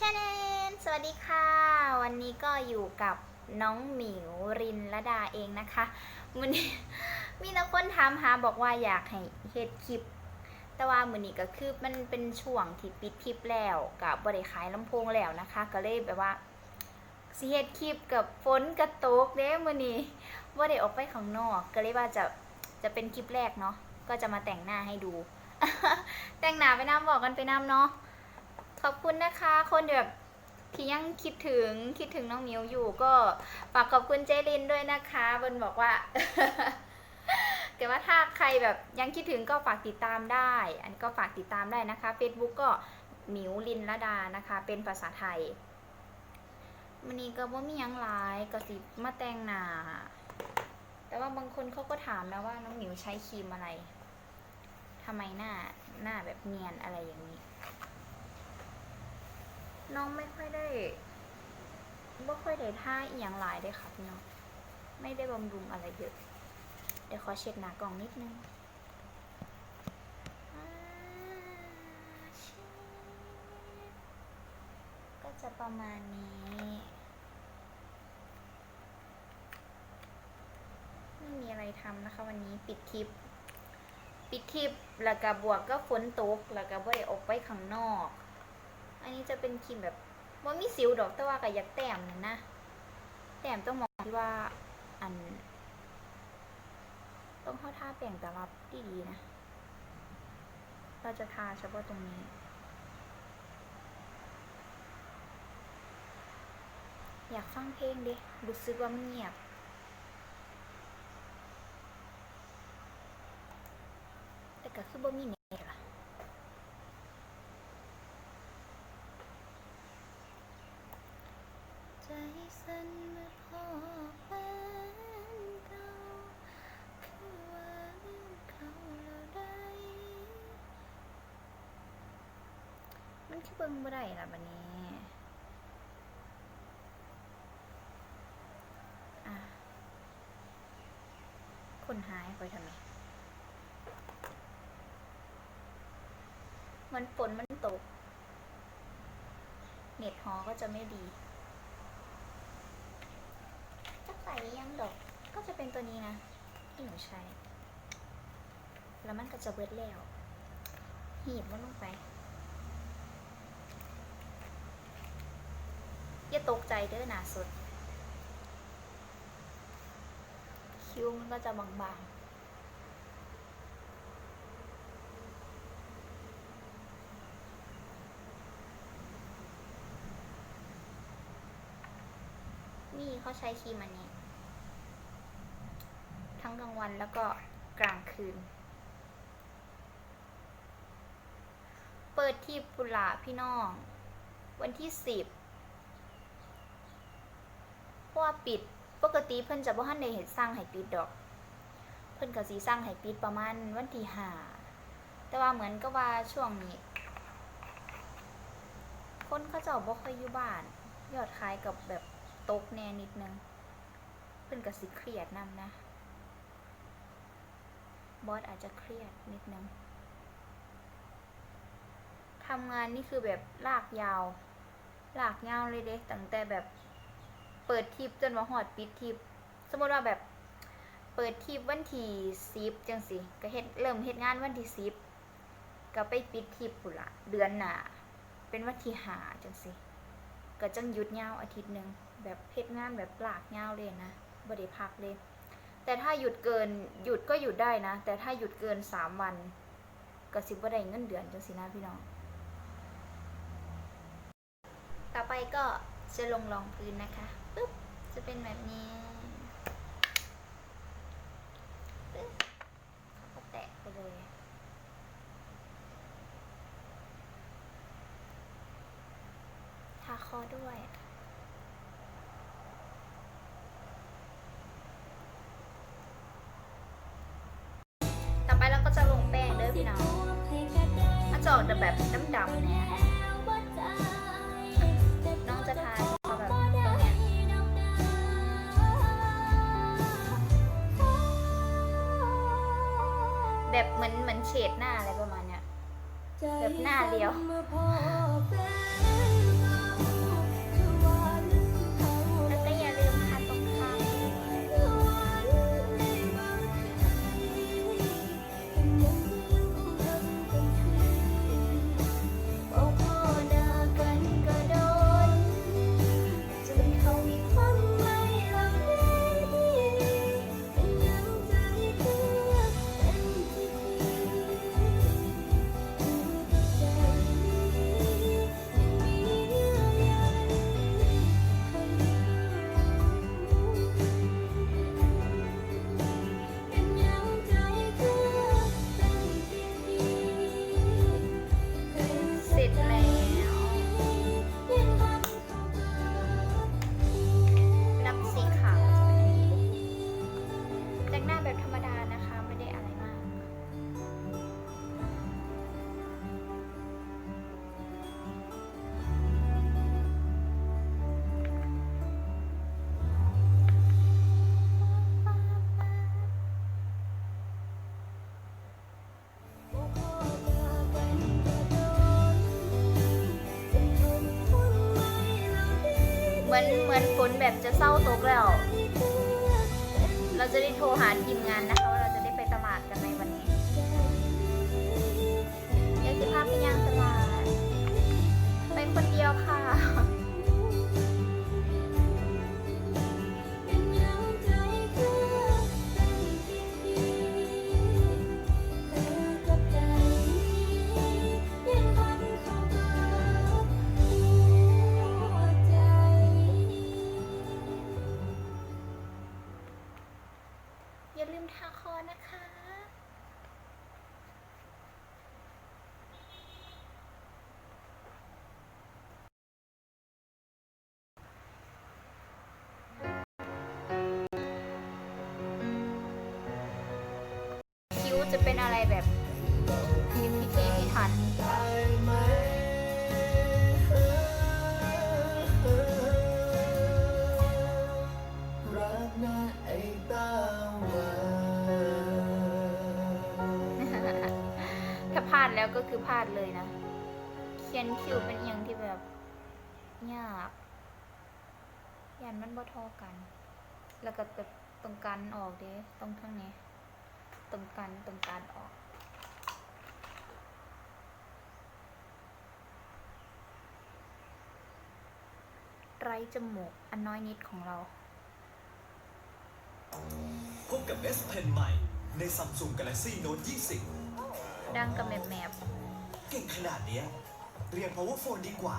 ชาแนลสวัสดีค่ะ วันนี้ก็อยู่กับน้องหมิวรินละดาเองนะคะมือนี้มีแต่คนถามหาบอกว่าอยากให้เฮ็ดคลิป แต่ว่ามือนี้ก็คือมันเป็นช่วงที่ปิดคลิปแล้วกับบริขายลำโพงแล้วนะคะ ก็เลยแบบว่าสิเฮ็ดคลิปกับฝนกระตกเด้มือนี้ว่าได้ออกไปข้างนอก ก็เลยว่าจะจะเป็นคลิปแรกเนาะก็จะมาแต่งหน้าให้ดู แต่งหน้าไปน้ำบอกกันไปน้ำเนาะ ขอบคุณนะคะ คนแบบที่ยังคิดถึงคิดถึงน้องมิวอยู่ก็ฝากขอบคุณเจลินด้วยนะคะบนบอกว่า แต่ว่าถ้าใครแบบยังคิดถึงก็ฝากติดตามได้ อันนี้ก็ฝากติดตามได้นะคะ Facebook ก็มิวลินละดานะคะ เป็นภาษาไทยมันนี้ก็ว่ามียังหลายก็สิมาแต่งหนาแต่ว่าบางคนเขาก็ถามนะว่าน้องหมิวใช้ครีมอะไรทำไมหน้าหน้าแบบเนียนอะไรอย่างนี้ น้องไม่ค่อยได้ไม่ค่อยได้ท่าอีหยังหลายเด้ค่ะพี่น้องไม่ได้บำรุงอะไรเยอะ เดี๋ยวขอเช็ดหน้ากล่องนิดนึงก็จะประมาณนี้ ไม่มีอะไรทำนะคะ วันนี้ปิดคลิป ปิดคลิปแล้วก็บวกก็ฝนตกแล้วก็บ่ได้ออกไปข้างนอก อันนี้จะเป็นครีมแบบว่ามีสิวดอกแต่ว่าก็อยากแต้มนั่นนะ แต้มต้องมองที่ว่าอัน ต้องเข้าท่าแปลงแต่รับดีๆนะ เราจะทาเฉพาะตรงนี้อยากฟังเพลงดิรู้สึกว่ามันเงียบ แต่ก็คือบ่มีเน็ตล่ะ ใจ สั่นเมื่อพ่อแฟนเก่าคือว่าลืมเขาแล้วได้ มันคือเบิ่งบ่ได้ล่ะบัดนี้อะคนหายไปทำไมมันฝนมันตก เน็ตหอก็จะไม่ดี จะใส่ยังดอกก็จะเป็นตัวนี้นะ ที่หนูใช้ แล้วมันก็จะเบิดแล้ว หีบมันลงไป อย่าตกใจเด้อหนาสุด คิ้วมันก็จะบางๆนี่เขาใช้ครีมอันนี้ กลางวันแล้วก็กลางคืน เปิดที่ปุระพี่น้อง วันที่สิบเพราะว่าปิดปกติเพิ่นจะบ่ทันได้เฮ็ดสร้างให้ปิดดอก เพิ่นก็สิสร้างให้ปิดประมาณวันที่ห้าแต่ว่าเหมือนกับว่าช่วงนี้ คนเขาเจ้าบ่ค่อยอยู่บ้าน ยอดขายกับแบบตกแน่นิดนึง เพิ่นก็สิเครียดนำนะ บอสอาจจะเครียดนิดนึงทำงานนี่คือแบบลากยาว ลากยาวเลยเด้ตั้งแต่แบบเปิดทิปจนมาหอดปิดทิป สมมติว่าแบบเปิดทิปวันที่สิบจังสิก็เฮ็ดเริ่มเฮ็ดงานวันที่สิบก็ไปปิดทิปปุ่ละเดือนหนาเป็นวันที่หาจังสิก็จังหยุดยาวอาทิตย์หนึ่งแบบเฮ็ดงานแบบลากยาวเลยนะบ่ได้พักเลย แต่ถ้าหยุดเกินหยุดก็หยุดได้นะ แต่ถ้าหยุดเกินสามวันก็สิบว่าได้เงินเดือนจังสินะพี่น้อง ต่อไปก็จะลงรองพื้นนะคะปึ๊บจะเป็นแบบนี้ปึ๊บก็แตะไปเลยทาคอด้วย มาจอดแบบดำๆเนี่ยน้องจะทานแบบตรงเนี้ยแบบเหมือนเหมือนเฉดหน้าอะไรประมาณเนี้ยแบบหน้าเลี้ยว อนเหมือนฝนแบบจะเศร้าตกแล้ว เราจะได้โทรหาทีมงานนะคะว่าเราจะได้ไปตลาดกันในวันนี้เดี๋ยวสิพาไปย่างตลาด ไปคนเดียวค่ะ จะเป็นอะไรแบบพิพิธีพิถันรันถ้าพลาดแล้วก็คือพลาดเลยนะ เขียนคิวเป็นอย่างที่แบบยากยันมันบ่ทอกัน แล้วก็แบบตรงกันออกเด้ตรงข้างนี้ ตรงกันตรงการออก ไรจมูกอันน้อยนิดของเรา พบกับ S Pen ใหม่ ใน Samsung Galaxy Note ดังกับแมบแมบ20 เก่งขนาดเนี้ย เรียน Power Phone ดีกว่า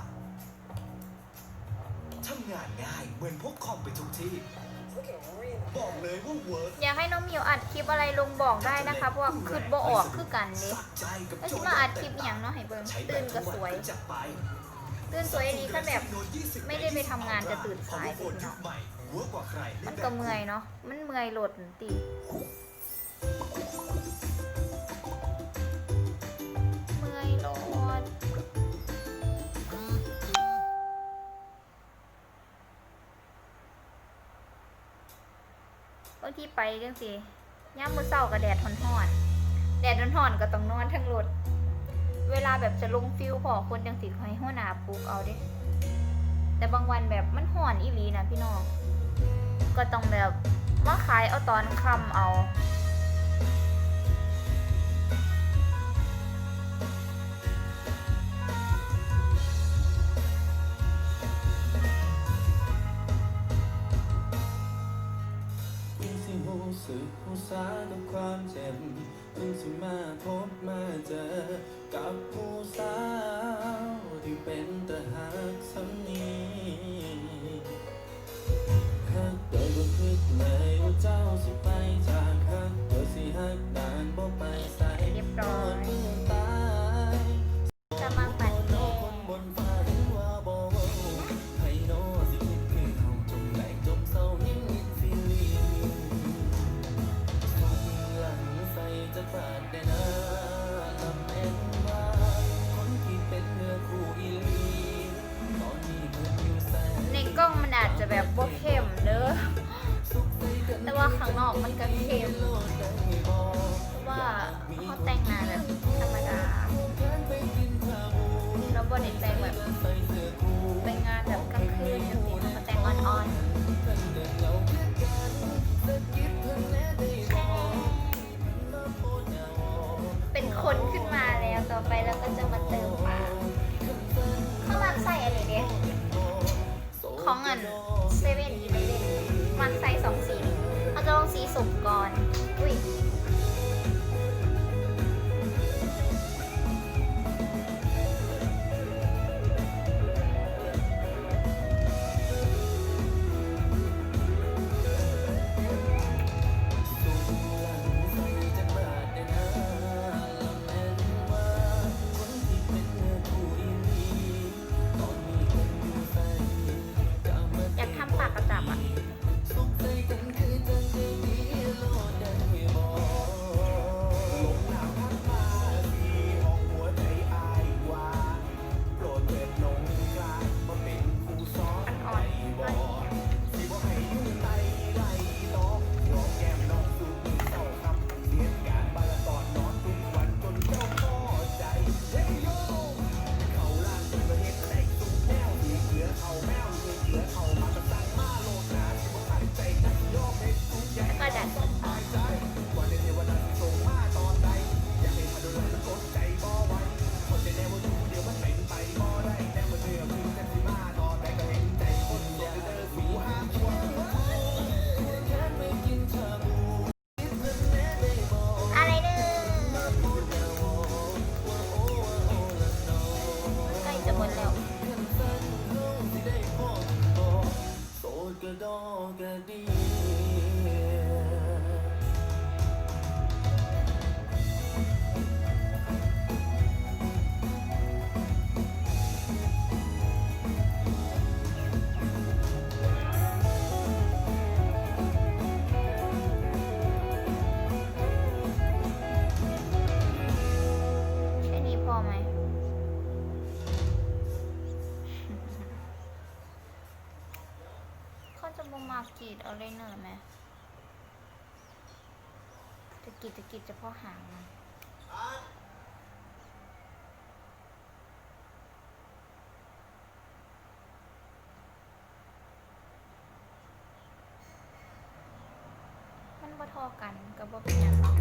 ทำงานง่ายเหมือนพกคอมไปทุกที่ บอกเลยว่าเวิร์กอยากให้น้องมิวอัดคลิปอะไรลงบอกได้นะคะเพราะว่าคือบ่ออกคือกันเด้สักใจกับแล้วโจสิทย์มาอัดคลิปอย่างเนาะให้เบิ่งใช้แบตื่นก็สวยตื่นสวยดีแค่แบบไม่ได้ไปทำงานจะตื่นสาย Power Phone เนาะมันก็เมื่อยเนาะมันเมื่อยโหลดตี บางทีไปจังสิย่ามมือเศร้ากับแดดท่อนๆแดดท่อนๆก็ต้องนอนทั้งรถเวลาแบบจะลงฟิลพอคนจังสิคอยหัวหน้าปลุกเอาเด้แต่บางวันแบบมันห่อนอีหลีนะพี่น้องก็ต้องแบบมาขายเอาตอนคำเอา ษากับความเจ็บเพิ่งจะมาพบมาเจอ กับผู้สาวที่เป็นตะหักสำนี บมากรีดเอาเลยเนอยไหม่จะกรีดจะกรีดจะพาะหางมันมันบ่ทอกันกับบ่เป็นหยังเนาะ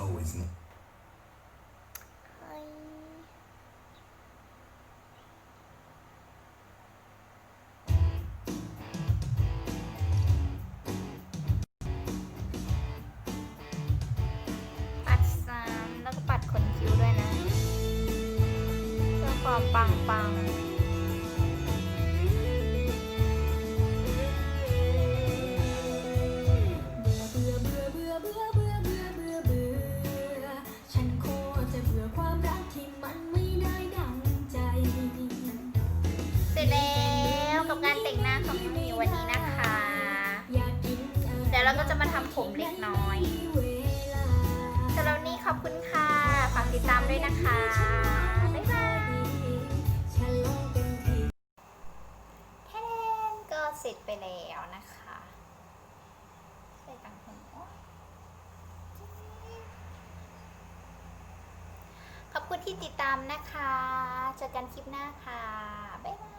gallery, there's always เฮ้ยปัดซ้ำแล้วก็ปัดขนคิ้วด้วยนะ เพื่อความปังปัง ก็จะมาทำผมเล็กน้อยเวลาสำหรับวันนี้ขอบคุณค่ะ ฝากติดตามด้วยนะคะ บ๊ายบายฉันลองเต็มที่แทนก็เสร็จไปแล้วนะคะใส่ตังผมโอ๊ยขอบคุณที่ติดตามนะคะ เจอกันคลิปหน้าค่ะ บ๊ายบาย